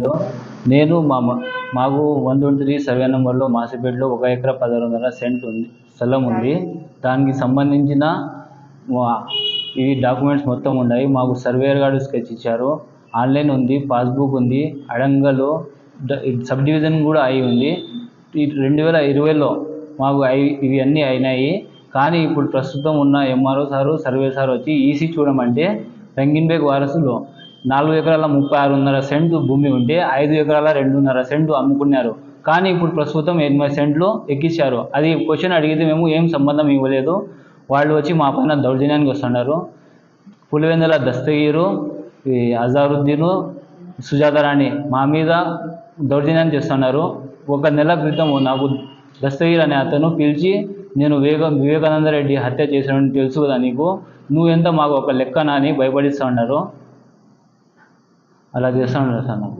Hello నేను మా మాకు వన్ ట్వంటీ త్రీ సర్వే నెంబర్లో మాసిపేటలో ఒక ఎకరా పదహారు వందల సెంట్ ఉంది స్థలం ఉంది. దానికి సంబంధించిన ఈ డాక్యుమెంట్స్ మొత్తం ఉన్నాయి. మాకు సర్వేయర్ గారు స్కెచ్ ఇచ్చారు. ఆన్లైన్ ఉంది పాస్బుక్ ఉంది అడంగలో సబ్ డివిజన్ కూడా అయి ఉంది. ఈ రెండు వేల ఇరవైలో మాకు అయి ఇవి అన్నీ అయినాయి. కానీ ఇప్పుడు ప్రస్తుతం ఉన్న ఎంఆర్ఓ సారు సర్వే సార్ వచ్చి ఈసీ చూడమంటే రంగిన్బేగ్ వారసులో నాలుగు ఎకరాల ముప్పై ఆరున్నర సెంటు భూమి ఉంటే ఐదు ఎకరాల రెండున్నర సెంటు అమ్ముకున్నారు. కానీ ఇప్పుడు ప్రస్తుతం ఎనిమిది సెంట్లు ఎక్కించారు. అది క్వశ్చన్ అడిగితే మేము ఏం సంబంధం ఇవ్వలేదు. వాళ్ళు వచ్చి మా పైన దౌర్జన్యానికి వస్తున్నారు. పులివెందుల దస్తగీరు ఈ అజారుద్దీను సుజాతారాణి మా మీద దౌర్జన్యం చేస్తున్నారు ఒక నెల క్రితం నాకు దస్తగీర్ అనే అతను పిలిచి నేను వివేక వివేకానంద రెడ్డి హత్య చేశానని తెలుసు కదా నీకు. నువ్వెంత మాకు ఒక లెక్కనా అని భయపడిస్తూ ఉన్నారు. అలా చేస్తూ ఉన్నారు సార్ నాకు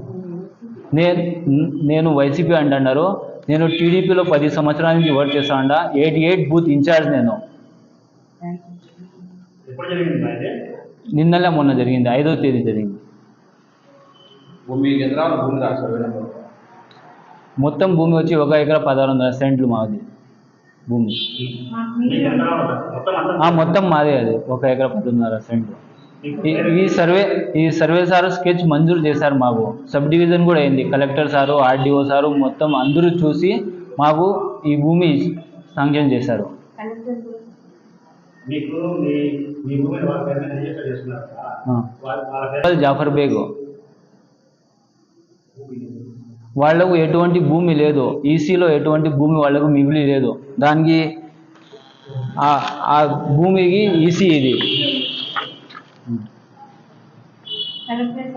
నేను నేను వైసీపీ అంటున్నారు. నేను టీడీపీలో పది సంవత్సరాల నుంచి వర్క్ చేస్తా ఉండా ఎయిటీ ఎయిట్ బూత్ ఇన్ఛార్జ్ నేను. నిన్నలే మొన్న జరిగింది. ఐదో తేదీ జరిగింది. మొత్తం భూమి వచ్చి ఒక ఎకరా పదహారు వందల సెంట్లు మాది. భూమి? మొత్తం మాదే అది. ఒక ఎకరా పద్దెనిమిదిన్నర సెంట్లు. ఈ- ఈ సర్వే ఈ సర్వే సారు స్కెచ్ మంజూరు చేశారు మాకు. సబ్ డివిజన్ కూడా అయింది. కలెక్టర్ సారు ఆర్డీఓ సారు మొత్తం అందరూ చూసి మాకు ఈ భూమి శాంక్షన్ చేశారు. జాఫర్ బేగ్. వాళ్ళకు ఎటువంటి భూమి లేదు. ఈసీలో ఎటువంటి భూమి వాళ్ళకు మిగిలి లేదు. దానికి ఆ- ఆ భూమికి ఈసీ ఇది. 嗯。还是分手